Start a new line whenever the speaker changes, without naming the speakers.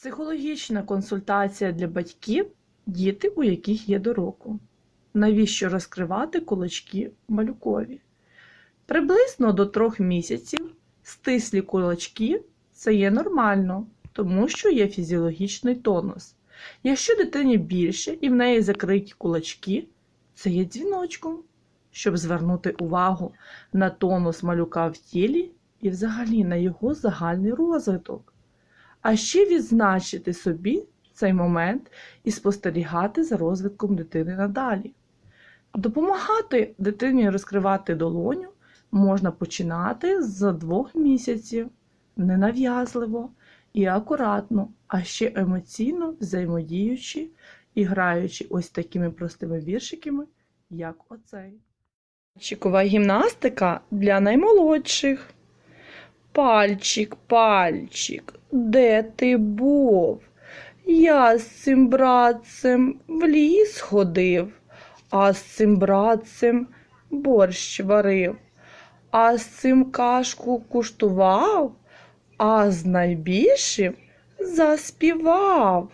Психологічна консультація для батьків, діти, у яких є до року. Навіщо розкривати кулачки малюкові? Приблизно до трьох місяців стислі кулачки це є нормально, тому що є фізіологічний тонус. Якщо дитині більше і в неї закриті кулачки, це є дзвіночком, щоб звернути увагу на тонус малюка в тілі і взагалі на його загальний розвиток. А ще відзначити собі цей момент і спостерігати за розвитком дитини надалі. Допомагати дитині розкривати долоню можна починати з двох місяців, ненав'язливо і акуратно, а ще емоційно взаємодіючи і граючи ось такими простими віршиками, як оцей. Пальчикова гімнастика для наймолодших. Пальчик, пальчик, де ти був? Я з цим братцем в ліс ходив, а з цим братцем борщ варив, а з цим кашку куштував, а з найбільшим заспівав.